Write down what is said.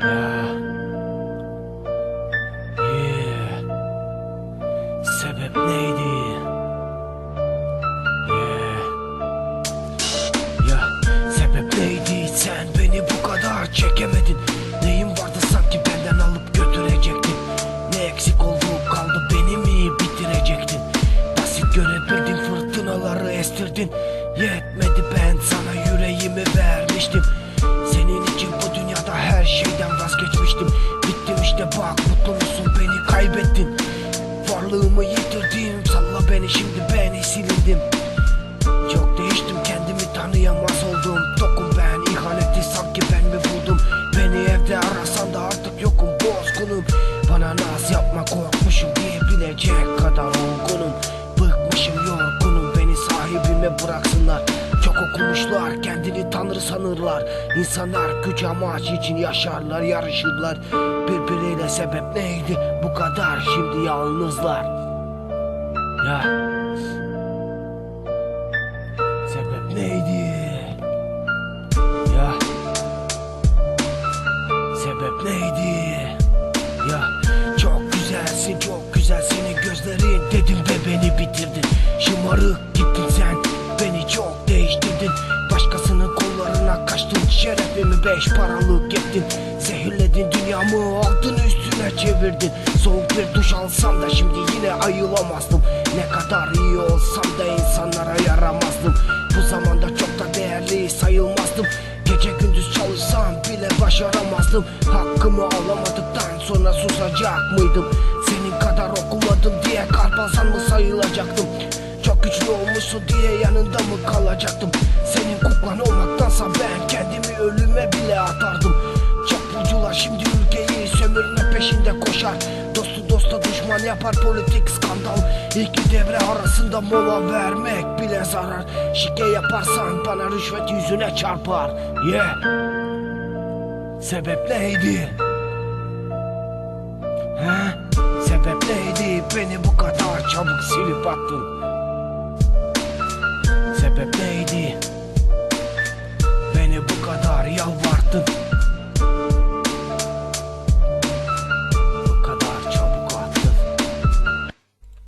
Ya. Sebep neydi? Ee, ya sebep neydi? Sen beni bu kadar çekemedin. Neyim vardı sanki benden alıp götürecektin. Ne eksik oldu kaldı beni mi bitirecektin? Basit görebildin fırtınaları estirdin. Yetmedi ben sana yüreğimi vermiştim. Beni şimdi beni silindim çok değiştim kendimi tanıyamaz oldum. Tokum ben ihaneti sanki ben mi buldum? Beni evde arasan da artık yokum bozgunum. Bana naz yapma korkmuşum diyebilecek kadar olgunum. Bıkmışım yorgunum beni sahibime bıraksınlar. Çok okumuşlar kendini tanrı sanırlar. İnsanlar güç amaç için yaşarlar yarışırlar. Birbiriyle sebep neydi? Bu kadar şimdi yalnızlar Ya Sebep neydi? Ya. Sebep neydi? Ya. Çok güzelsin çok güzel senin gözlerin dedim ve beni bitirdin. Şımarık gittin sen beni çok değiştirdin. Başkasının kollarına kaçtın şerefimi beş paralık ettin. Zehirledin dünyamı altın üstüne çevirdin Soğuk bir duş alsam da şimdi yine ayılamazdım. Ne kadar iyi olsam da insanlara yaramazdım. Bu zamanda çok da değerli sayılmazdım. Gece gündüz çalışsam bile başaramazdım. Hakkımı alamadıktan sonra susacak mıydım? Senin kadar okumadım diye karpalsan mı sayılacaktım? Çok güçlü olmuşsun diye yanında mı kalacaktım? Senin kuklan olmaktansa ben kendimi ölüme bile atardım peşinde koşar Dostu dosta düşman yapar politik skandal İki devre arasında mola vermek bile zarar Şike yaparsan bana rüşvet yüzüne çarpar Yeah Sebep neydi? He? Sebep neydi beni bu kadar çabuk silip attın? Sebep neydi?